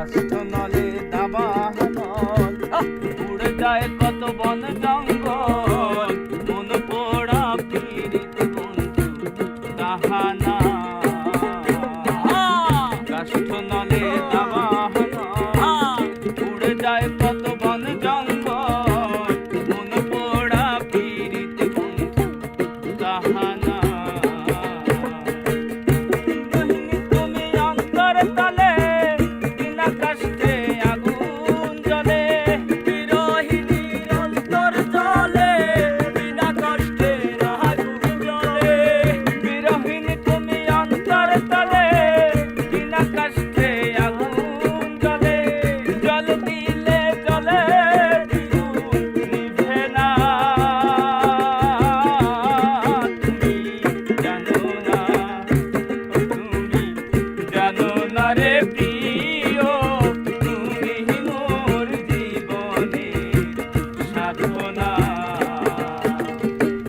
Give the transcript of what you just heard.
কাষ্ঠ নলে দাবা নল উড়ে যায় কত বন জঙ্গল। মন পোড়া পীড়িত বন্ধু তাহানা কাষ্ঠ নলে দাবা নল উড়ে যায় কত বন জঙ্গল।